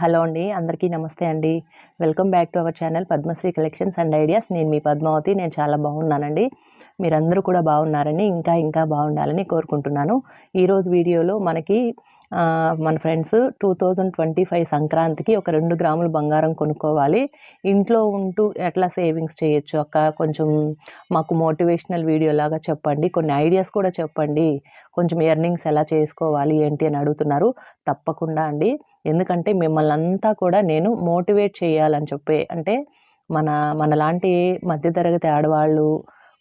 Hello అండి అందరికీ నమస్తే అండి. Welcome back to our channel Padmasri collections and ideas. నేను మీ పద్మావతి నేను చాలా బాగున్నానండి. మీరందరూ కూడా బాగున్నారని ఇంకా ఇంకా బాగుండాలని కోరుకుంటున్నాను. ఈరోజు వీడియోలో మనకి మన friends two thousand twenty five సంక్రాంతికి ఒక రెండు గ్రాములు బంగారం కొనుక్కోవాలి. ఇంట్లో ఉంటూ ఎట్లా సేవింగ్స్ చేయొచ్చు అక్క? కొంచెం మాకు మోటివేషనల్ వీడియో లాగా చెప్పండి. కొన్ని ఐడియాస్ కూడా చెప్పండి. కొంచెం ఎర్నింగ్స్ ఎలా చేసుకోవాలి ఏంటి అని అడుగుతున్నారు. తప్పకుండా అండి. ఎందుకంటే మిమ్మల్ని అంతా కూడా నేను మోటివేట్ చేయాలని చెప్పే అంటే మన మనలాంటి మధ్యతరగతి ఆడవాళ్ళు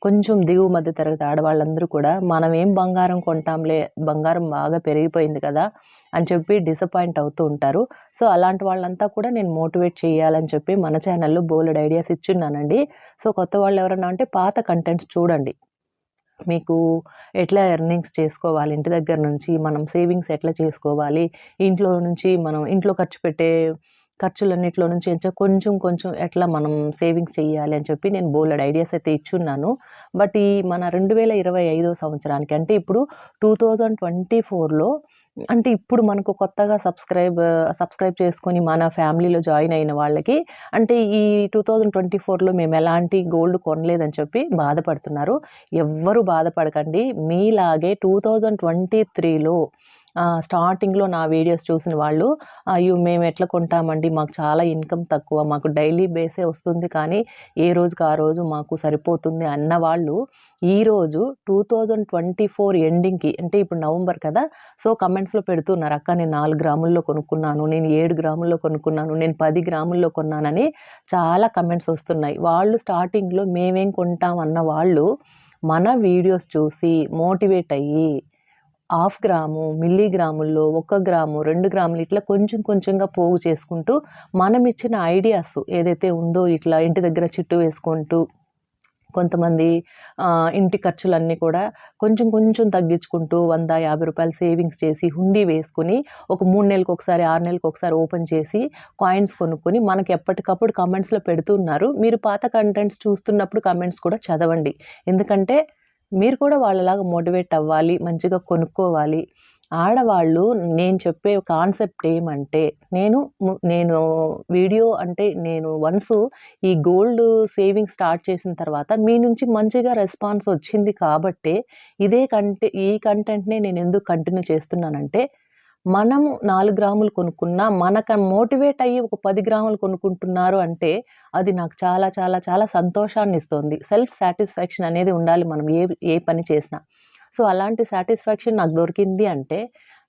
కొంచెం దిగువ మధ్యతరగతి ఆడవాళ్ళందరూ కూడా మనం ఏం బంగారం కొంటాంలే బంగారం బాగా పెరిగిపోయింది కదా అని చెప్పి డిసప్పాయింట్ అవుతూ ఉంటారు. సో అలాంటి వాళ్ళంతా కూడా నేను మోటివేట్ చేయాలని చెప్పి మన ఛానల్లో బోలెడ్ ఐడియాస్ ఇచ్చున్నానండి. సో కొత్త వాళ్ళు ఎవరన్నా అంటే పాత కంటెంట్స్ చూడండి. మీకు ఎట్లా ఎర్నింగ్స్ చేసుకోవాలి? ఇంటి దగ్గర నుంచి మనం సేవింగ్స్ ఎట్లా చేసుకోవాలి? ఇంట్లో నుంచి మనం ఇంట్లో ఖర్చు పెట్టే ఖర్చులన్నిట్లో నుంచి కొంచెం కొంచెం ఎట్లా మనం సేవింగ్స్ చేయాలి అని చెప్పి నేను బోల్డ్ ఐడియాస్ అయితే ఇచ్చున్నాను. బట్ ఈ మన రెండు వేల ఇరవై ఐదో సంవత్సరానికి అంటే ఇప్పుడు టూ థౌజండ్ ట్వంటీ ఫోర్లో అంటే ఇప్పుడు మనకు కొత్తగా సబ్స్క్రైబ్ సబ్స్క్రైబ్ చేసుకొని మన ఫ్యామిలీలో జాయిన్ అయిన వాళ్ళకి అంటే ఈ టూ థౌజండ్ ట్వంటీ ఫోర్లో మేము ఎలాంటి గోల్డ్ కొనలేదని చెప్పి బాధపడుతున్నారు. ఎవ్వరు బాధపడకండి. మీలాగే టూ థౌజండ్ ట్వంటీ త్రీలో స్టార్టింగ్లో నా వీడియోస్ చూసిన వాళ్ళు అయ్యో మేము ఎట్లా కొంటామండి? మాకు చాలా ఇన్కమ్ తక్కువ మాకు డైలీ బేసే వస్తుంది కానీ ఏ రోజుకి ఆ రోజు మాకు సరిపోతుంది అన్న వాళ్ళు ఈరోజు టూ థౌజండ్ ట్వంటీ ఫోర్ ఎండింగ్కి అంటే ఇప్పుడు నవంబర్ కదా సో కమెంట్స్లో పెడుతున్నారు అక్క నేను నాలుగు గ్రాముల్లో కొనుక్కున్నాను నేను ఏడు గ్రాముల్లో కొనుక్కున్నాను నేను పది గ్రాముల్లో కొన్నానని చాలా కమెంట్స్ వస్తున్నాయి. వాళ్ళు స్టార్టింగ్లో మేమేం కొంటాం అన్న వాళ్ళు మన వీడియోస్ చూసి మోటివేట్ అయ్యి హాఫ్ గ్రాము మిల్లీ గ్రాముల్లో ఒక గ్రాము రెండు గ్రాములు ఇట్లా కొంచెం కొంచెంగా పోగు చేసుకుంటూ మనం ఇచ్చిన ఐడియాస్ ఏదైతే ఉందో ఇట్లా ఇంటి దగ్గర చిట్టు వేసుకుంటూ కొంతమంది ఇంటి ఖర్చులన్నీ కూడా కొంచెం కొంచెం తగ్గించుకుంటూ వంద యాభై రూపాయలు సేవింగ్స్ చేసి హుండీ వేసుకుని ఒక మూడు నెలలకు ఒకసారి ఆరు నెలలకు ఒకసారి ఓపెన్ చేసి కాయిన్స్ కొనుక్కొని మనకి ఎప్పటికప్పుడు కమెంట్స్లో పెడుతున్నారు మీరు పాత కంటెంట్స్ చూస్తున్నప్పుడు కమెంట్స్ కూడా చదవండి. ఎందుకంటే మీరు కూడా వాళ్ళలాగా మోటివేట్ అవ్వాలి మంచిగా కొనుక్కోవాలి. ఆడవాళ్ళు నేను చెప్పే కాన్సెప్ట్ ఏమంటే నేను నేను వీడియో అంటే నేను వన్స్ ఈ గోల్డ్ సేవింగ్ స్టార్ట్ చేసిన తర్వాత మీ నుంచి మంచిగా రెస్పాన్స్ వచ్చింది కాబట్టే ఇదే కంటె ఈ కంటెంట్నే నేను ఎందుకు కంటిన్యూ చేస్తున్నానంటే మనము నాలుగు గ్రాములు కొనుక్కున్నా మనకు మోటివేట్ అయ్యి ఒక పది గ్రాములు కొనుక్కుంటున్నారు అంటే అది నాకు చాలా చాలా చాలా సంతోషాన్ని ఇస్తుంది. సెల్ఫ్ సాటిస్ఫాక్షన్ అనేది ఉండాలి మనం ఏ ఏ పని చేసినా. సో అలాంటి సాటిస్ఫాక్షన్ నాకు దొరికింది అంటే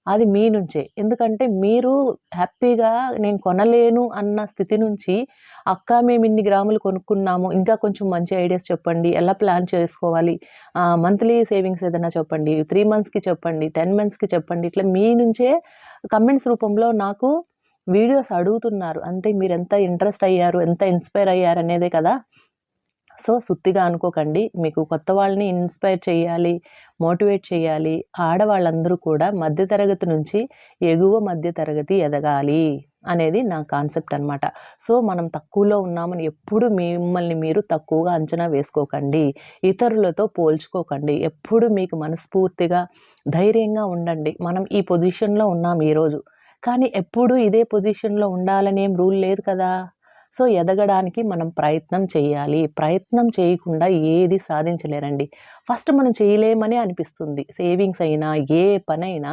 అది మీ నుంచే. ఎందుకంటే మీరు హ్యాపీగా నేను కొనలేను అన్న స్థితి నుంచి అక్క మేము ఇన్ని గ్రాములు కొనుక్కున్నాము ఇంకా కొంచెం మంచి ఐడియాస్ చెప్పండి ఎలా ప్లాన్ చేసుకోవాలి మంత్లీ సేవింగ్స్ ఏదైనా చెప్పండి త్రీ మంత్స్కి చెప్పండి టెన్ మంత్స్కి చెప్పండి ఇట్లా మీ నుంచే కమెంట్స్ రూపంలో నాకు వీడియోస్ అడుగుతున్నారు. అంటే మీరు ఎంత ఇంట్రెస్ట్ అయ్యారు ఎంత ఇన్స్పైర్ అయ్యారు అనేదే కదా. సో సుత్తిగా అనుకోకండి. మీకు కొత్త వాళ్ళని ఇన్స్పైర్ చేయాలి మోటివేట్ చేయాలి. ఆడవాళ్ళందరూ కూడా మధ్యతరగతి నుంచి ఎగువ మధ్యతరగతి ఎదగాలి అనేది నా కాన్సెప్ట్ అనమాట సో మనం తక్కువలో ఉన్నామని ఎప్పుడు మిమ్మల్ని మీరు తక్కువగా అంచనా వేసుకోకండి. ఇతరులతో పోల్చుకోకండి. ఎప్పుడు మీకు మనస్ఫూర్తిగా ధైర్యంగా ఉండండి. మనం ఈ పొజిషన్లో ఉన్నాం ఈరోజు. కానీ ఎప్పుడు ఇదే పొజిషన్లో ఉండాలని ఏం రూల్ లేదు కదా! సో ఎదగడానికి మనం ప్రయత్నం చేయాలి. ప్రయత్నం చేయకుండా ఏది సాధించలేరండి. ఫస్ట్ మనం చేయలేమని అనిపిస్తుంది. సేవింగ్స్ అయినా ఏ పనైనా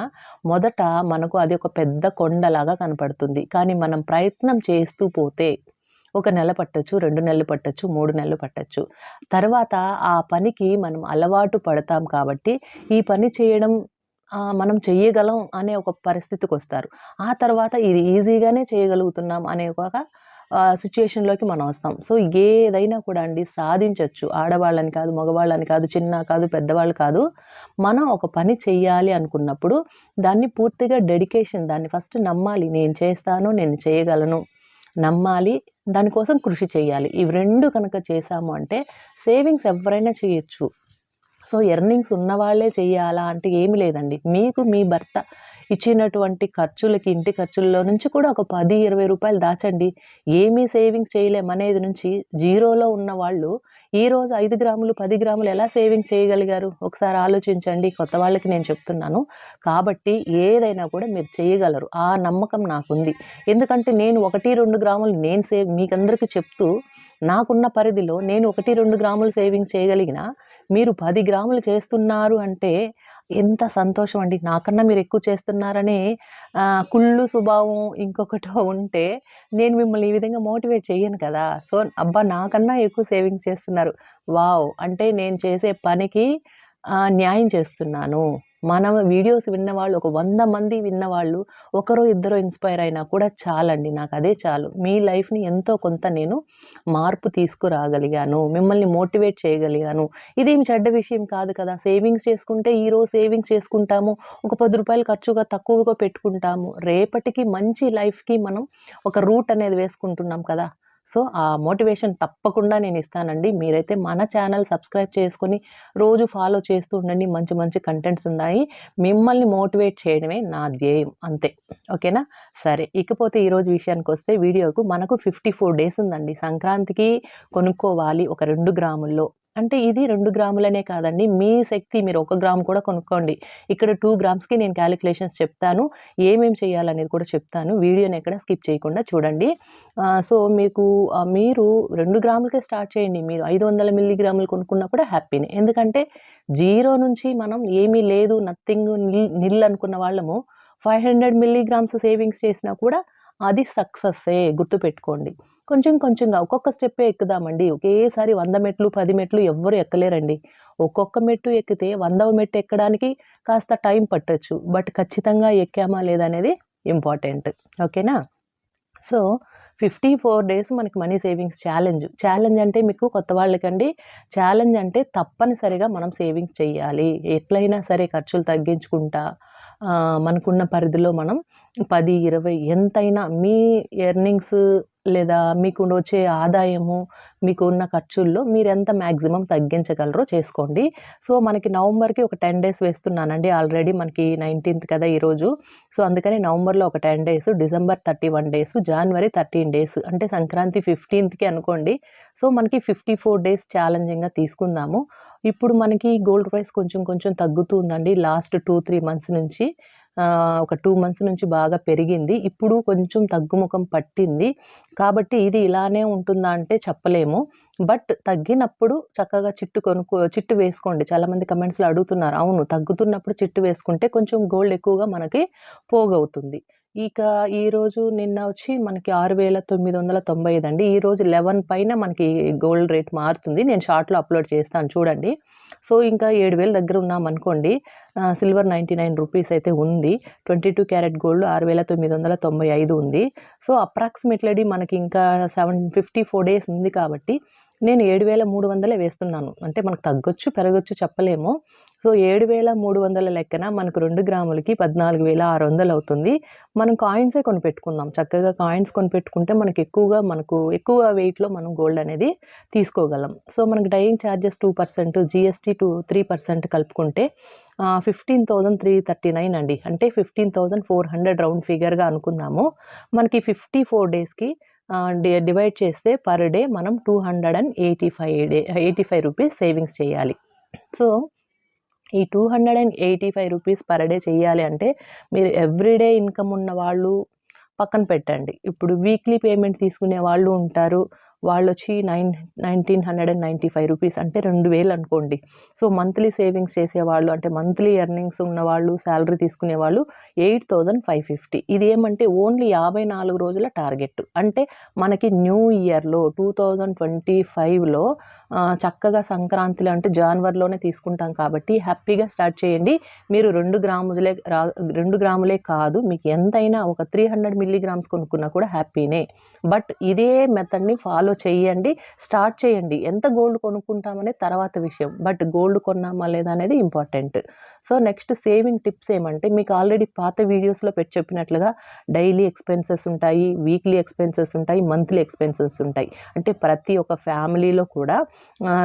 మొదట మనకు అది ఒక పెద్ద కొండలాగా కనపడుతుంది. కానీ మనం ప్రయత్నం చేస్తూ పోతే ఒక నెల పట్టొచ్చు రెండు నెలలు పట్టొచ్చు మూడు నెలలు పట్టొచ్చు. తర్వాత ఆ పనికి మనం అలవాటు పడతాం కాబట్టి ఈ పని చేయడం మనం చేయగలం అనే ఒక పరిస్థితికి వస్తారు ఆ తర్వాత ఇది ఈజీగానే చేయగలుగుతున్నాం అనే ఒక సిచ్యుయేషన్లోకి మనం వస్తాం. సో ఏదైనా కూడా అండి సాధించవచ్చు ఆడవాళ్ళని కాదు మగవాళ్ళని కాదు చిన్న కాదు పెద్దవాళ్ళు కాదు. మనం ఒక పని చెయ్యాలి అనుకున్నప్పుడు దాన్ని పూర్తిగా డెడికేషన్ దాన్ని ఫస్ట్ నమ్మాలి. నేను చేస్తాను నేను చేయగలను. నమ్మాలి దానికోసం కృషి చేయాలి ఇవి రెండు కనుక చేశాము అంటే సేవింగ్స్ ఎవరైనా చేయొచ్చు. సో ఎర్నింగ్స్ ఉన్నవాళ్ళే చేయాలా అంటే ఏమి లేదండి. మీకు మీ భర్త ఇచ్చినటువంటి ఖర్చులకి ఇంటి ఖర్చుల్లో నుంచి కూడా ఒక పది ఇరవై రూపాయలు దాచండి. ఏమీ సేవింగ్స్ చేయలేం అనేది నుంచి జీరోలో ఉన్న వాళ్ళు ఈరోజు ఐదు గ్రాములు పది గ్రాములు ఎలా సేవింగ్స్ చేయగలిగారు? ఒకసారి ఆలోచించండి. కొత్త వాళ్ళకి నేను చెప్తున్నాను. కాబట్టి ఏదైనా కూడా మీరు చేయగలరు. ఆ నమ్మకం నాకుంది. ఎందుకంటే నేను ఒకటి రెండు గ్రాములు నేను సేవ్ మీకందరికీ చెప్తూ నాకున్న పరిధిలో నేను ఒకటి రెండు గ్రాములు సేవింగ్స్ చేయగలిగిన మీరు పది గ్రాములు చేస్తున్నారు అంటే ఎంత సంతోషం అండి. నాకన్నా మీరు ఎక్కువ చేస్తున్నారని కుళ్ళు స్వభావం ఇంకొకటో ఉంటే నేను మిమ్మల్ని ఈ విధంగా మోటివేట్ చేయను కదా. సో అబ్బా నాకన్నా ఎక్కువ సేవింగ్స్ చేస్తున్నారు. వావ్! అంటే నేను చేసే పనికి న్యాయం చేస్తున్నాను. మన వీడియోస్ విన్నవాళ్ళు ఒక వంద మంది విన్నవాళ్ళు ఒకరో ఇద్దరు ఇన్స్పైర్ అయినా కూడా చాలండి. నాకు అదే చాలు. మీ లైఫ్ని ఎంతో కొంత నేను మార్పు తీసుకురాగలిగాను మిమ్మల్ని మోటివేట్ చేయగలిగాను. ఇదేమి చెడ్డ విషయం కాదు కదా. సేవింగ్స్ చేసుకుంటే ఈరోజు సేవింగ్స్ చేసుకుంటాము ఒక పది రూపాయలు ఖర్చుగా తక్కువగా పెట్టుకుంటాము. రేపటికి మంచి లైఫ్కి మనం ఒక రూట్ అనేది వేసుకుంటున్నాం కదా. సో ఆ మోటివేషన్ తప్పకుండా నేను ఇస్తానండి. మీరైతే మన ఛానల్ సబ్స్క్రైబ్ చేసుకొని రోజు ఫాలో చేస్తూ ఉండండి. మంచి మంచి కంటెంట్స్ ఉన్నాయి. మిమ్మల్ని మోటివేట్ చేయడమే నా ధ్యేయం అంతే. ఓకేనా? సరే ఇకపోతే ఈరోజు విషయానికి వస్తే వీడియోకు మనకు ఫిఫ్టీ ఫోర్ డేస్ ఉందండి. సంక్రాంతికి కొనుక్కోవాలి ఒక రెండు గ్రాముల్లో. అంటే ఇది రెండు గ్రాములనే కాదండి. మీ శక్తి మీరు ఒక గ్రామ్ కూడా కొనుక్కోండి. ఇక్కడ టూ గ్రామ్స్కి నేను క్యాలిక్యులేషన్స్ చెప్తాను. ఏమేమి చేయాలనేది కూడా చెప్తాను. వీడియోని ఎక్కడ స్కిప్ చేయకుండా చూడండి. సో మీకు మీరు రెండు గ్రాములకే స్టార్ట్ చేయండి. మీరు ఐదు వందల మిల్లీగ్రాములు కొనుక్కున్నా కూడా హ్యాపీనే ఎందుకంటే జీరో నుంచి మనం ఏమీ లేదు నథింగ్ నిల్ నిల్ అనుకున్న వాళ్ళము. ఫైవ్ హండ్రెడ్ మిల్లీగ్రామ్స్ సేవింగ్స్ చేసినా కూడా అది సక్సెస్సే గుర్తుపెట్టుకోండి. కొంచెం కొంచెంగా ఒక్కొక్క స్టెప్పే ఎక్కుదామండి. ఒకేసారి వంద మెట్లు పది మెట్లు ఎవ్వరు ఎక్కలేరండి. ఒక్కొక్క మెట్టు ఎక్కితే వందవ మెట్టు ఎక్కడానికి కాస్త టైం పట్టొచ్చు. బట్ ఖచ్చితంగా ఎక్కామా లేదనేది ఇంపార్టెంట్. ఓకేనా? సో ఫిఫ్టీ ఫోర్ డేస్ మనకి మనీ సేవింగ్స్ ఛాలెంజ్. ఛాలెంజ్ అంటే మీకు కొత్త వాళ్ళకండి. ఛాలెంజ్ అంటే తప్పనిసరిగా మనం సేవింగ్స్ చేయాలి. ఎట్లయినా సరే ఖర్చులు తగ్గించుకుంటా మనకున్న పరిధిలో మనం పది ఇరవై ఎంతైనా మీ ఎర్నింగ్స్ లేదా మీకు వచ్చే ఆదాయము మీకు ఉన్న ఖర్చుల్లో మీరు ఎంత మ్యాక్సిమం తగ్గించగలరో చేసుకోండి. సో మనకి నవంబర్కి ఒక టెన్ డేస్ వేస్తున్నానండి. ఆల్రెడీ మనకి నైన్టీన్త్ కదా ఈరోజు సో అందుకని నవంబర్లో ఒక ten days December thirty one days January thirteen days అంటే సంక్రాంతి ఫిఫ్టీన్త్కి అనుకోండి. సో మనకి ఫిఫ్టీ ఫోర్ డేస్ ఛాలెంజింగ్గా తీసుకుందాము. ఇప్పుడు మనకి గోల్డ్ ప్రైస్ కొంచెం కొంచెం తగ్గుతుందండి లాస్ట్ టూ త్రీ మంత్స్ నుంచి. ఒక టూ మంత్స్ నుంచి బాగా పెరిగింది. ఇప్పుడు కొంచెం తగ్గుముఖం పట్టింది. కాబట్టి ఇది ఇలానే ఉంటుందా అంటే చెప్పలేము. బట్ తగ్గినప్పుడు చక్కగా చిట్టు కొనుక్కో చిట్టు వేసుకోండి. చాలామంది కమెంట్స్లో అడుగుతున్నారు అవును తగ్గుతున్నప్పుడు చిట్టు వేసుకుంటే కొంచెం గోల్డ్ ఎక్కువగా మనకి పోగవుతుంది. ఇక ఈరోజు నిన్న వచ్చి మనకి ఆరు వేల తొమ్మిది వందల తొంభై ఐదు అండి. ఈరోజు లెవెన్ పైన మనకి గోల్డ్ రేట్ మారుతుంది. నేను షార్ట్లో అప్లోడ్ చేస్తాను చూడండి. సో ఇంకా ఏడు వేల దగ్గర ఉన్నాం అనుకోండి. సిల్వర్ నైంటీ నైన్ రూపీస్ అయితే ఉంది. ట్వంటీ టూ క్యారెట్ గోల్డ్ ఆరు వేల తొమ్మిది వందల తొంభై ఐదు ఉంది. సో అప్రాక్సిమేట్లీ మనకి ఇంకా సెవెన్ ఫిఫ్టీ ఫోర్ డేస్ ఉంది కాబట్టి నేను ఏడు వేల మూడు వందలే వేస్తున్నాను. అంటే మనకు తగ్గొచ్చు పెరగొచ్చు చెప్పలేము. సో ఏడు వేల మూడు వందల లెక్కన మనకు రెండు గ్రాములకి పద్నాలుగు వేల ఆరు వందలు అవుతుంది మనం కాయిన్సే కొనిపెట్టుకుందాం. చక్కగా కాయిన్స్ కొనిపెట్టుకుంటే మనకి ఎక్కువగా మనకు ఎక్కువ వెయిట్లో మనం గోల్డ్ అనేది తీసుకోగలం. సో మనకి dyeing charges two percent GST two three percent కలుపుకుంటే fifteen thousand three thirty nine అండి. అంటే fifteen thousand four hundred round ఫిగర్గా అనుకుందాము. మనకి ఫిఫ్టీ ఫోర్ డేస్కి డివైడ్ చేస్తే పర్ డే మనం two hundred and eighty five day eighty five rupees savings చేయాలి. So ఈ two hundred and eighty five rupees per day చేయాలి అంటే మీరు ఎవ్రీడే ఇన్కమ్ ఉన్న వాళ్ళు పక్కన పెట్టండి. ఇప్పుడు వీక్లీ పేమెంట్ తీసుకునే వాళ్ళు ఉంటారు. వాళ్ళు వచ్చి nine nineteen hundred and ninety five rupees అంటే రెండు వేలు అనుకోండి. సో మంత్లీ సేవింగ్స్ చేసేవాళ్ళు అంటే మంత్లీ ఎర్నింగ్స్ ఉన్నవాళ్ళు శాలరీ తీసుకునే వాళ్ళు ఎయిట్ థౌజండ్ ఫైవ్ ఫిఫ్టీ ఇది ఏమంటే ఓన్లీ యాభై నాలుగు రోజుల టార్గెట్ అంటే మనకి న్యూ ఇయర్లో టూ థౌజండ్ ట్వంటీ ఫైవ్లో చక్కగా సంక్రాంతిలో అంటే జనవరిలోనే తీసుకుంటాం కాబట్టి హ్యాపీగా స్టార్ట్ చేయండి. మీరు రెండు గ్రాములే రెండు గ్రాములే కాదు మీకు ఎంతైనా ఒక త్రీ హండ్రెడ్ మిల్లీగ్రామ్స్ కొనుక్కున్నా కూడా హ్యాపీనే. బట్ ఇదే మెథడ్ని ఫాలో చేయండి స్టార్ట్ చేయండి. ఎంత గోల్డ్ కొనుక్కుంటామనే తర్వాత విషయం బట్ గోల్డ్ కొన్నామా లేదా అనేది important. So next saving tips ఏమంటే మీకు ఆల్రెడీ పాత వీడియోస్లో పెట్టి చెప్పినట్లుగా డైలీ ఎక్స్పెన్సెస్ ఉంటాయి వీక్లీ ఎక్స్పెన్సెస్ ఉంటాయి మంత్లీ ఎక్స్పెన్సెస్ ఉంటాయి. అంటే ప్రతి ఒక్క ఫ్యామిలీలో కూడా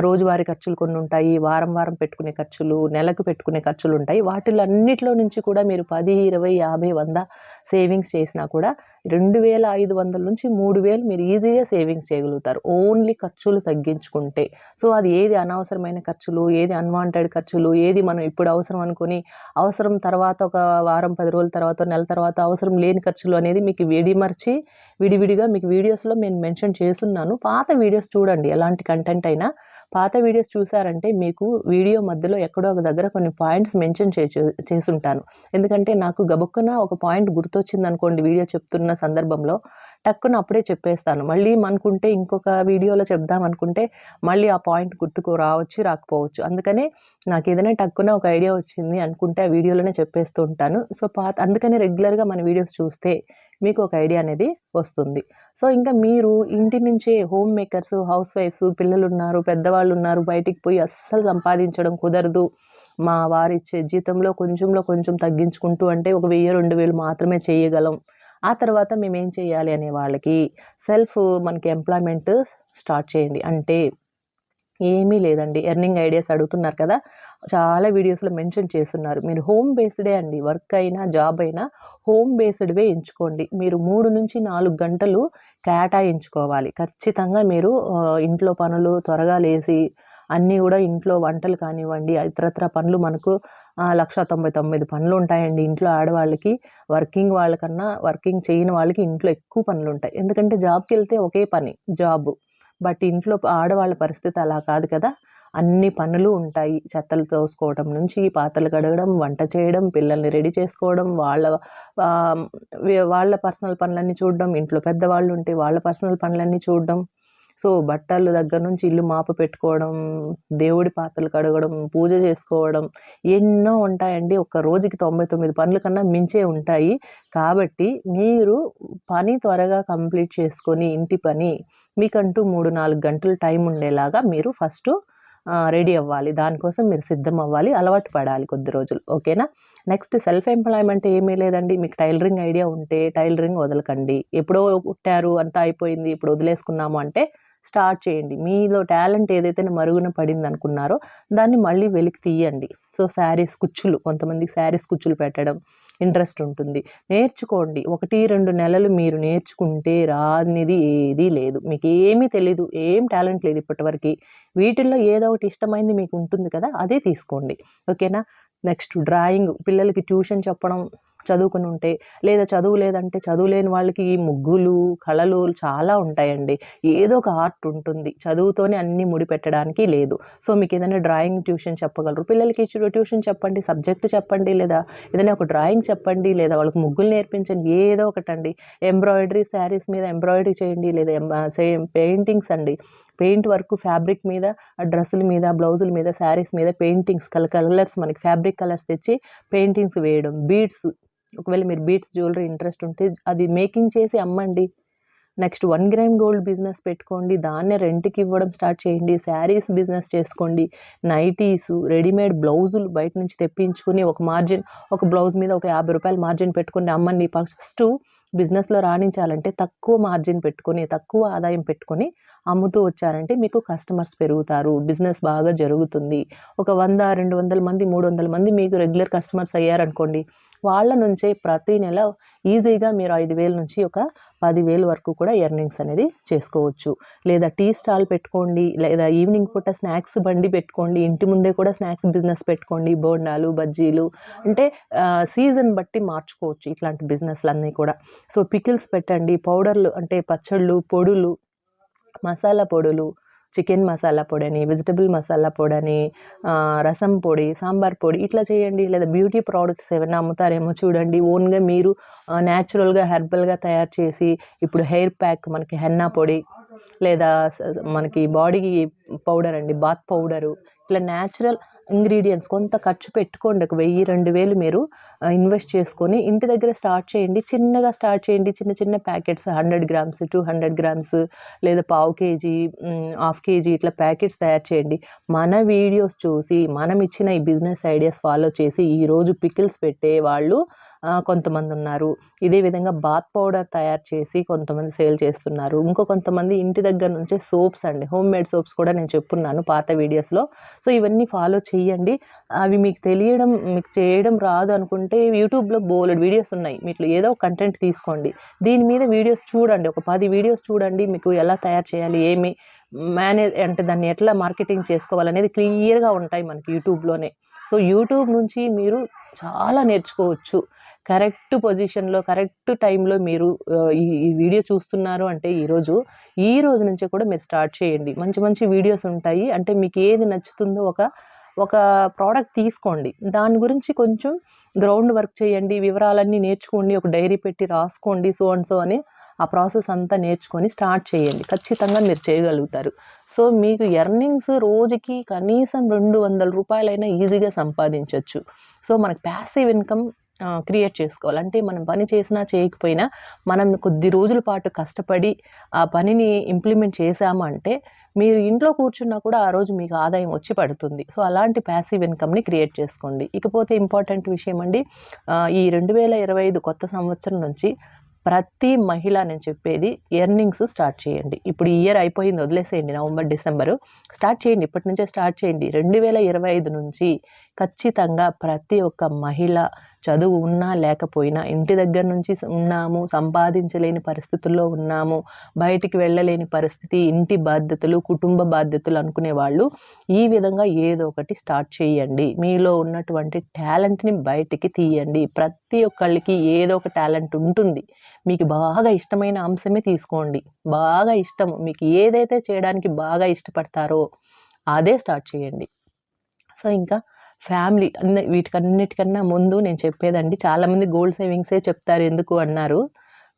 రోజువారీ ఖర్చులు కొన్ని ఉంటాయి వారం వారం పెట్టుకునే ఖర్చులు నెలకు పెట్టుకునే ఖర్చులు ఉంటాయి. వాటిలన్నిటిలో నుంచి కూడా మీరు పది ఇరవై యాభై వంద సేవింగ్స్ చేసినా కూడా రెండు వేల ఐదు వందల నుంచి మూడు వేలు మీరు ఈజీగా సేవింగ్స్ చేయగలుగుతారు. ఓన్లీ ఖర్చులు తగ్గించుకుంటే. సో అది ఏది అనవసరమైన ఖర్చులు ఏది అన్వాంటెడ్ ఖర్చులు ఏది మనం ఇప్పుడు అవసరం అనుకుని అవసరం తర్వాత ఒక వారం పది రోజుల తర్వాత నెల తర్వాత అవసరం లేని ఖర్చులు అనేది మీకు విడిమర్చి విడివిడిగా మీకు వీడియోస్లో నేను మెన్షన్ చేస్తున్నాను. పాత వీడియోస్ చూడండి. ఎలాంటి కంటెంట్ అయినా పాత వీడియోస్ చూసారంటే మీకు వీడియో మధ్యలో ఎక్కడో ఒక దగ్గర కొన్ని పాయింట్స్ మెన్షన్ చేసి చేసుంటాను. ఎందుకంటే నాకు గబుక్కున ఒక పాయింట్ గుర్తొచ్చింది అనుకోండి వీడియో చెప్తున్న సందర్భంలో టక్కున అప్పుడే చెప్పేస్తాను. మళ్ళీ అనుకుంటే ఇంకొక వీడియోలో చెప్దాం అనుకుంటే మళ్ళీ ఆ పాయింట్ గుర్తుకు రావచ్చు రాకపోవచ్చు. అందుకనే నాకు ఏదైనా టక్కున ఒక ఐడియా వచ్చింది అనుకుంటే ఆ వీడియోలోనే చెప్పేస్తూ ఉంటాను. సో పాత అందుకని రెగ్యులర్గా మన వీడియోస్ చూస్తే మీకు ఒక ఐడియా అనేది వస్తుంది. సో ఇంకా మీరు ఇంటి నుంచే హోమ్ మేకర్స్ హౌస్ వైఫ్స్ పిల్లలు ఉన్నారు పెద్దవాళ్ళు ఉన్నారు బయటికి పోయి అస్సలు సంపాదించడం కుదరదు. మా వారు ఇచ్చే జీతంలో కొంచెంలో కొంచెం తగ్గించుకుంటూ అంటే ఒక వెయ్యి రెండు వేలు మాత్రమే చేయగలం. ఆ తర్వాత మేము ఏం చేయాలి అనే వాళ్ళకి సెల్ఫ్ మనకి ఎంప్లాయ్మెంట్ స్టార్ట్ చేయండి. అంటే ఏమీ లేదండి. ఎర్నింగ్ ఐడియాస్ అడుగుతున్నారు కదా. చాలా వీడియోస్లో మెన్షన్ చేస్తున్నారు. మీరు హోమ్ బేస్డే అండి. వర్క్ అయినా జాబ్ అయినా హోమ్ బేస్డ్వే ఎంచుకోండి. మీరు మూడు నుంచి నాలుగు గంటలు కేటాయించుకోవాలి. ఖచ్చితంగా మీరు ఇంట్లో పనులు త్వరగా లేచి అన్నీ కూడా ఇంట్లో వంటలు కానివ్వండి ఇతరత్ర పనులు మనకు లక్ష తొంభై తొమ్మిది పనులు ఉంటాయండి. ఇంట్లో ఆడవాళ్ళకి వర్కింగ్ వాళ్ళకన్నా వర్కింగ్ చేయని వాళ్ళకి ఇంట్లో ఎక్కువ పనులు ఉంటాయి. ఎందుకంటే జాబ్కి వెళ్తే ఒకే పని జాబ్. బట్ ఇంట్లో ఆడవాళ్ళ పరిస్థితి అలా కాదు కదా. అన్ని పనులు ఉంటాయి. చెత్తలు తోసుకోవడం నుంచి పాత్రలు కడగడం వంట చేయడం పిల్లల్ని రెడీ చేసుకోవడం వాళ్ళ వాళ్ళ పర్సనల్ పనులన్నీ చూడడం ఇంట్లో పెద్దవాళ్ళు ఉంటే వాళ్ళ పర్సనల్ పనులన్నీ చూడడం. సో బట్టలు దగ్గర నుంచి ఇల్లు మాపు పెట్టుకోవడం దేవుడి పాత్రలు కడగడం పూజ చేసుకోవడం ఎన్నో ఉంటాయండి. ఒక రోజుకి తొంభై తొమ్మిది పనుల కన్నా మించే ఉంటాయి. కాబట్టి మీరు పని త్వరగా కంప్లీట్ చేసుకొని ఇంటి పని మీకంటూ మూడు నాలుగు గంటలు టైం ఉండేలాగా మీరు ఫస్ట్ రెడీ అవ్వాలి. దానికోసం మీరు సిద్ధం అవ్వాలి. అలవాటు పడాలి కొద్ది రోజులు. ఓకేనా? నెక్స్ట్ సెల్ఫ్ ఎంప్లాయ్మెంట్ ఏమీ లేదండి. మీకు టైలరింగ్ ఐడియా ఉంటే టైలరింగ్ వదలకండి. ఎప్పుడో పుట్టారు అంతా అయిపోయింది ఇప్పుడు వదిలేసుకున్నాము అంటే స్టార్ట్ చేయండి. మీలో టాలెంట్ ఏదైతే మరుగున పడింది అనుకున్నారో దాన్ని మళ్ళీ వెలికి తీయండి. సో శారీస్ కుచ్చులు కొంతమంది శారీస్ కుచ్చులు పెట్టడం ఇంట్రెస్ట్ ఉంటుంది. నేర్చుకోండి. ఒకటి రెండు నెలలు మీరు నేర్చుకుంటే రానిది ఏదీ లేదు. మీకు ఏమీ తెలీదు ఏం టాలెంట్ లేదు ఇప్పటివరకు. వీటిల్లో ఏదో ఒకటి ఇష్టమైంది మీకు ఉంటుంది కదా అదే తీసుకోండి. ఓకేనా? నెక్స్ట్ డ్రాయింగ్ పిల్లలకి ట్యూషన్ చెప్పడం చదువుకుని ఉంటే లేదా చదువు లేదంటే చదువు లేని వాళ్ళకి ఈ ముగ్గులు కళలు చాలా ఉంటాయండి. ఏదో ఒక ఆర్ట్ ఉంటుంది. చదువుతోనే అన్ని ముడిపెట్టడానికి లేదు. సో మీకు ఏదైనా డ్రాయింగ్ ట్యూషన్ చెప్పగలరు? పిల్లలకి ట్యూషన్ చెప్పండి సబ్జెక్ట్ చెప్పండి లేదా ఏదైనా ఒక డ్రాయింగ్ చెప్పండి లేదా వాళ్ళకి ముగ్గులు నేర్పించండి ఏదో ఒకటండి. ఎంబ్రాయిడరీ శారీస్ మీద ఎంబ్రాయిడరీ చేయండి లేదా సేమ్ పెయింటింగ్స్ అండి. పెయింట్ వర్క్ ఫ్యాబ్రిక్ మీద డ్రెస్సుల మీద బ్లౌజుల మీద శారీస్ మీద పెయింటింగ్స్ కల కలర్స్ మనకి ఫ్యాబ్రిక్ కలర్స్ తెచ్చి పెయింటింగ్స్ వేయడం బీడ్స్ ఒకవేళ మీరు బీట్స్ జ్యువెలరీ ఇంట్రెస్ట్ ఉంటే అది మేకింగ్ చేసి అమ్మండి. Next one gram gold business పెట్టుకోండి. దాన్నే రెంట్కి ఇవ్వడం స్టార్ట్ చేయండి. శారీస్ బిజినెస్ చేసుకోండి. నైటీస్ రెడీమేడ్ బ్లౌజులు బయట నుంచి తెప్పించుకుని ఒక మార్జిన్ ఒక బ్లౌజ్ మీద ఒక యాభై రూపాయలు మార్జిన్ పెట్టుకుని అమ్మండి. ఫస్ట్ బిజినెస్లో రాణించాలంటే తక్కువ మార్జిన్ పెట్టుకొని తక్కువ ఆదాయం పెట్టుకొని అమ్ముతూ వచ్చారంటే మీకు కస్టమర్స్ పెరుగుతారు. బిజినెస్ బాగా జరుగుతుంది. ఒక వంద రెండు వందల మంది మూడు వందల మంది మీకు రెగ్యులర్ కస్టమర్స్ అయ్యారనుకోండి వాళ్ళ నుంచే ప్రతి నెల ఈజీగా మీరు ఐదు వేల నుంచి ఒక పదివేలు వరకు కూడా ఎర్నింగ్స్ అనేది చేసుకోవచ్చు. లేదా టీ స్టాల్ పెట్టుకోండి లేదా ఈవినింగ్ పూట స్నాక్స్ బండి పెట్టుకోండి ఇంటి ముందే కూడా స్నాక్స్ బిజినెస్ పెట్టుకోండి బోండాలు బజ్జీలు. అంటే సీజన్ బట్టి మార్చుకోవచ్చు ఇట్లాంటి బిజినెస్లు అన్నీ కూడా. సో పికిల్స్ పెట్టండి పౌడర్లు అంటే పచ్చళ్ళు పొడులు మసాలా పొడులు చికెన్ మసాలా పొడి అని వెజిటబుల్ మసాలా పొడి అని రసం పొడి సాంబార్ పొడి ఇట్లా చేయండి. లేదా బ్యూటీ ప్రోడక్ట్స్ ఏమైనా అమ్ముతారేమో చూడండి. ఓన్గా మీరు న్యాచురల్గా హెర్బల్గా తయారు చేసి ఇప్పుడు హెయిర్ ప్యాక్ మనకి హెన్నా పొడి లేదా స- మనకి బాడీకి పౌడర్ అండి బాత్ పౌడరు. ఇట్లా న్యాచురల్ ఇంగ్రీడియంట్స్ కొంత ఖర్చు పెట్టుకోండి. ఒక వెయ్యి రెండు వేలు మీరు ఇన్వెస్ట్ చేసుకొని ఇంటి దగ్గర స్టార్ట్ చేయండి. చిన్నగా స్టార్ట్ చేయండి. చిన్న చిన్న packets hundred grams two hundred grams లేదా పావు కేజీ హాఫ్ కేజీ ఇట్లా ప్యాకెట్స్ తయారు చేయండి. మన వీడియోస్ చూసి మనం ఇచ్చిన ఈ బిజినెస్ ఐడియాస్ ఫాలో చేసి ఈరోజు పికిల్స్ పెట్టే వాళ్ళు కొంతమంది ఉన్నారు. ఇదే విధంగా బాత్ పౌడర్ తయారు చేసి కొంతమంది సేల్ చేస్తున్నారు. ఇంకో కొంతమంది ఇంటి దగ్గర నుంచే సోప్స్ అండి. హోమ్ మేడ్ సోప్స్ కూడా నేను చెప్పున్నాను పాత వీడియోస్లో. సో ఇవన్నీ ఫాలో చేయండి అవి మీకు తెలియడం మీకు చేయడం రాదు అనుకుంటే యూట్యూబ్లో బోలెడ్ వీడియోస్ ఉన్నాయి. మీట్లో ఏదో కంటెంట్ తీసుకోండి. దీని మీద వీడియోస్ చూడండి. ఒక పది వీడియోస్ చూడండి. మీకు ఎలా తయారు చేయాలి ఏమి మేనేజ్ అంటే దాన్ని ఎట్లా మార్కెటింగ్ చేసుకోవాలనేది క్లియర్గా ఉంటాయి మనకి యూట్యూబ్లోనే. సో యూట్యూబ్ నుంచి మీరు చాలా నేర్చుకోవచ్చు. కరెక్ట్ పొజిషన్లో కరెక్ట్ టైంలో మీరు ఈ ఈ వీడియో చూస్తున్నారు అంటే ఈరోజు ఈ రోజు నుంచి కూడా మీరు స్టార్ట్ చేయండి. మంచి మంచి వీడియోస్ ఉంటాయి. అంటే మీకు ఏది నచ్చుతుందో ఒక ఒక ప్రోడక్ట్ తీసుకోండి. దాని గురించి కొంచెం గ్రౌండ్ వర్క్ చేయండి వివరాలన్నీ నేర్చుకోండి ఒక డైరీ పెట్టి రాసుకోండి సో అండ్ సో అని ఆ ప్రాసెస్ అంతా నేర్చుకొని స్టార్ట్ చేయండి. ఖచ్చితంగా మీరు చేయగలుగుతారు. సో మీకు ఎర్నింగ్స్ రోజుకి కనీసం రెండు వందల రూపాయలైనా ఈజీగా సంపాదించవచ్చు సో మనకు ప్యాసివ్ ఇన్కమ్ క్రియేట్ చేసుకోవాలి. అంటే మనం పని చేసినా చేయకపోయినా మనం కొద్ది రోజుల పాటు కష్టపడి ఆ పనిని ఇంప్లిమెంట్ చేశామంటే మీరు ఇంట్లో కూర్చున్నా కూడా ఆ రోజు మీకు ఆదాయం వచ్చి పడుతుంది. సో అలాంటి ప్యాసివ్ ఇన్కమ్ని క్రియేట్ చేసుకోండి. ఇకపోతే ఇంపార్టెంట్ విషయం అండి ఈ రెండు వేల ఇరవై ఐదు కొత్త సంవత్సరం నుంచి ప్రతి మహిళ నేను చెప్పేది ఎర్నింగ్స్ స్టార్ట్ చేయండి. ఇప్పుడు ఈ ఇయర్ అయిపోయింది వదిలేసేయండి నవంబర్ డిసెంబరు. స్టార్ట్ చేయండి ఇప్పటి నుంచే స్టార్ట్ చేయండి. రెండు వేల ఇరవై ఐదు నుంచి ఖచ్చితంగా ప్రతి ఒక్క మహిళ చదువు ఉన్నా లేకపోయినా ఇంటి దగ్గర నుంచి ఉన్నాము సంపాదించలేని పరిస్థితుల్లో ఉన్నాము బయటికి వెళ్ళలేని పరిస్థితి ఇంటి బాధ్యతలు కుటుంబ బాధ్యతలు అనుకునే వాళ్ళు ఈ విధంగా ఏదో ఒకటి స్టార్ట్ చేయండి. మీలో ఉన్నటువంటి టాలెంట్ని బయటికి తీయండి. ప్రతి ఒక్కళ్ళకి ఏదో ఒక టాలెంట్ ఉంటుంది. మీకు బాగా ఇష్టమైన అంశమే తీసుకోండి. బాగా ఇష్టం మీకు ఏదైతే చేయడానికి బాగా ఇష్టపడతారో అదే స్టార్ట్ చేయండి. సో ఇంకా ఫ్యామిలీ అన్ని వీటికన్నిటికన్నా ముందు నేను చెప్పేదండి. చాలామంది గోల్డ్ సేవింగ్సే చెప్తారు ఎందుకు అన్నారు.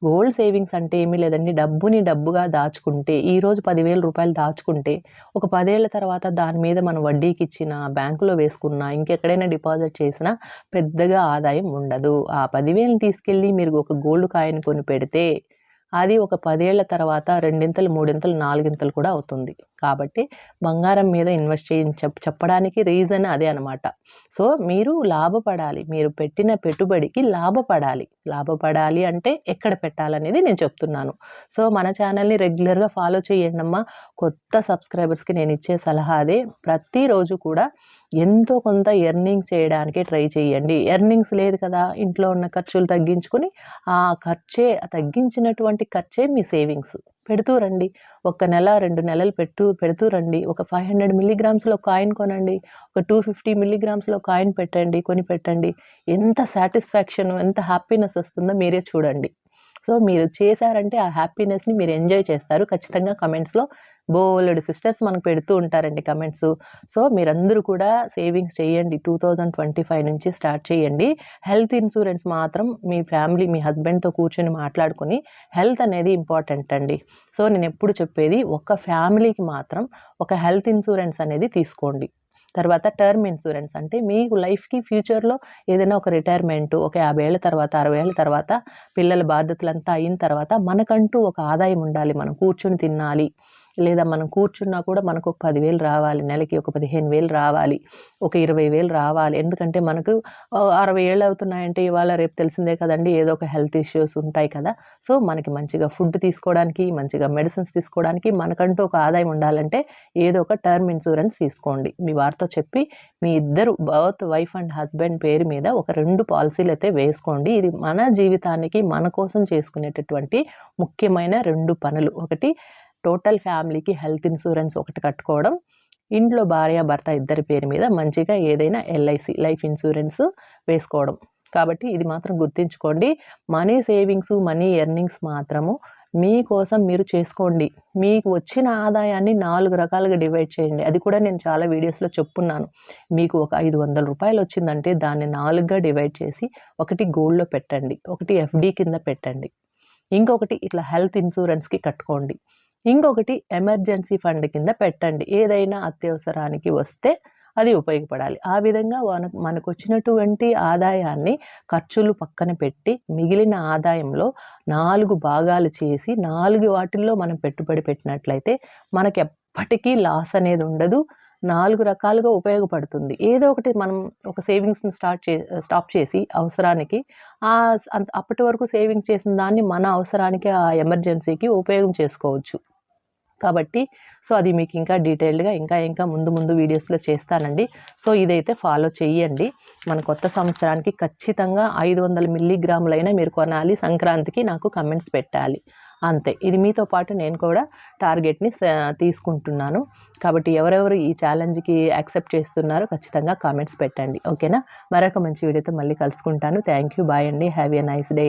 గోల్డ్ సేవింగ్స్ అంటే ఏమీ లేదండి. డబ్బుని డబ్బుగా దాచుకుంటే ఈరోజు పదివేల రూపాయలు దాచుకుంటే ఒక పదేళ్ళ తర్వాత దాని మీద మనం వడ్డీకి ఇచ్చిన బ్యాంకులో వేసుకున్నా ఇంకెక్కడైనా డిపాజిట్ చేసినా పెద్దగా ఆదాయం ఉండదు. ఆ పదివేలను తీసుకెళ్ళి మీరు ఒక గోల్డ్ కాయిన్ కొని పెడితే అది ఒక పదేళ్ళ తర్వాత రెండింతలు మూడింతలు నాలుగింతలు కూడా అవుతుంది. కాబట్టి బంగారం మీద ఇన్వెస్ట్ చేయ చెప్పడానికి రీజన్ అదే అనమాట సో మీరు లాభపడాలి. మీరు పెట్టిన పెట్టుబడికి లాభపడాలి. లాభపడాలి అంటే ఎక్కడ పెట్టాలనేది నేను చెప్తున్నాను. సో మన ఛానల్ని రెగ్యులర్గా ఫాలో చేయండి అమ్మా కొత్త సబ్స్క్రైబర్స్కి నేను ఇచ్చే సలహా అదే. ప్రతిరోజు కూడా ఎంతో కొంత ఎర్నింగ్ చేయడానికి ట్రై చేయండి ఎర్నింగ్స్ లేదు కదా ఇంట్లో ఉన్న ఖర్చులు తగ్గించుకొని ఆ ఖర్చే తగ్గించినటువంటి ఖర్చే మీ సేవింగ్స్. పెడుతూ రండి. ఒక నెల రెండు నెలలు పెట్టు పెడుతూ రండి. ఒక ఫైవ్ హండ్రెడ్ మిల్లీగ్రామ్స్లో కాయిన్ కొనండి. ఒక టూ ఫిఫ్టీ మిల్లీగ్రామ్స్లో కాయిన్ పెట్టండి కొని పెట్టండి. ఎంత సాటిస్ఫాక్షన్ ఎంత హ్యాపీనెస్ వస్తుందో మీరే చూడండి. సో మీరు చేశారంటే ఆ హ్యాపీనెస్ని మీరు ఎంజాయ్ చేస్తారు. ఖచ్చితంగా కమెంట్స్లో బోలెడు సిస్టర్స్ మనకు పెడుతూ ఉంటారండి కమెంట్స్. సో మీరందరూ కూడా సేవింగ్స్ చేయండి. టూ థౌజండ్ ట్వంటీ ఫైవ్ నుంచి స్టార్ట్ చేయండి. హెల్త్ ఇన్సూరెన్స్ మాత్రం మీ ఫ్యామిలీ మీ హస్బెండ్తో కూర్చొని మాట్లాడుకొని హెల్త్ అనేది ఇంపార్టెంట్ అండి. సో నేను ఎప్పుడు చెప్పేది ఒక ఫ్యామిలీకి మాత్రం ఒక హెల్త్ ఇన్సూరెన్స్ అనేది తీసుకోండి. తర్వాత టర్మ్ ఇన్సూరెన్స్ అంటే మీకు లైఫ్కి ఫ్యూచర్లో ఏదైనా ఒక రిటైర్మెంట్ ఒక యాభై ఏళ్ళ తర్వాత అరవై ఏళ్ళ తర్వాత పిల్లల బాధ్యతలంతా అయిన తర్వాత మనకంటూ ఒక ఆదాయం ఉండాలి. మనం కూర్చొని తినాలి. లేదా మనం కూర్చున్నా కూడా మనకు ఒక పదివేలు రావాలి నెలకి ఒక పదిహేను వేలు రావాలి ఒక ఇరవై వేలు రావాలి. ఎందుకంటే మనకు అరవై ఏళ్ళు అవుతున్నాయంటే ఇవాళ రేపు తెలిసిందే కదండి ఏదో ఒక హెల్త్ ఇష్యూస్ ఉంటాయి కదా. సో మనకి మంచిగా ఫుడ్ తీసుకోవడానికి మంచిగా మెడిసిన్స్ తీసుకోవడానికి మనకంటూ ఒక ఆదాయం ఉండాలంటే ఏదో ఒక టర్మ్ ఇన్సూరెన్స్ తీసుకోండి. మీ వారితో చెప్పి మీ ఇద్దరు బర్త్ వైఫ్ అండ్ హస్బెండ్ పేరు మీద ఒక రెండు పాలసీలు అయితే వేసుకోండి. ఇది మన జీవితానికి మన కోసం చేసుకునేటటువంటి ముఖ్యమైన రెండు పనులు. ఒకటి టోటల్ ఫ్యామిలీకి హెల్త్ ఇన్సూరెన్స్ ఒకటి కట్టుకోవడం ఇంట్లో భార్య భర్త ఇద్దరి పేరు మీద మంచిగా ఏదైనా ఎల్ఐసి లైఫ్ ఇన్సూరెన్స్ వేసుకోవడం. కాబట్టి ఇది మాత్రం గుర్తుంచుకోండి. మనీ సేవింగ్స్ మనీ ఎర్నింగ్స్ మాత్రము మీకోసం మీరు చేసుకోండి. మీకు వచ్చిన ఆదాయాన్ని నాలుగు రకాలుగా డివైడ్ చేయండి. అది కూడా నేను చాలా వీడియోస్లో చెప్పున్నాను. మీకు ఒక ఐదు వందల రూపాయలు వచ్చిందంటే దాన్ని నాలుగుగా డివైడ్ చేసి ఒకటి గోల్డ్లో పెట్టండి. ఒకటి ఎఫ్డి కింద పెట్టండి. ఇంకొకటి ఇట్లా హెల్త్ ఇన్సూరెన్స్కి కట్టుకోండి. ఇంకొకటి ఎమర్జెన్సీ ఫండ్ కింద పెట్టండి. ఏదైనా అత్యవసరానికి వస్తే అది ఉపయోగపడాలి. ఆ విధంగా మనకు వచ్చినటువంటి ఆదాయాన్ని ఖర్చులు పక్కన పెట్టి మిగిలిన ఆదాయంలో నాలుగు భాగాలు చేసి నాలుగు వాటిల్లో మనం పెట్టుబడి పెట్టినట్లయితే మనకి ఎప్పటికీ లాస్ అనేది ఉండదు. నాలుగు రకాలుగా ఉపయోగపడుతుంది. ఏదో ఒకటి మనం ఒక సేవింగ్స్ని స్టార్ట్ చే స్టాప్ చేసి అవసరానికి ఆ అంత అప్పటి వరకు సేవింగ్స్ చేసిన దాన్ని మన అవసరానికి ఆ ఎమర్జెన్సీకి ఉపయోగం చేసుకోవచ్చు. కాబట్టి సో అది మీకు ఇంకా డీటెయిల్డ్గా ఇంకా ఇంకా ముందు ముందు వీడియోస్లో చేస్తానండి. సో ఇదైతే ఫాలో చెయ్యండి. మన కొత్త సంవత్సరానికి ఖచ్చితంగా ఐదు వందల మిల్లీగ్రాములైనా మీరు కొనాలి. సంక్రాంతికి నాకు కమెంట్స్ పెట్టాలి. అంతే. ఇది మీతో పాటు నేను కూడా టార్గెట్ని తీసుకుంటున్నాను. కాబట్టి ఎవరెవరు ఈ ఛాలెంజ్కి యాక్సెప్ట్ చేస్తున్నారో ఖచ్చితంగా కామెంట్స్ పెట్టండి. ఓకేనా? మరొక మంచి వీడియోతో మళ్ళీ కలుసుకుంటాను. థ్యాంక్ యూ బాయ్ అండి. Have a nice day.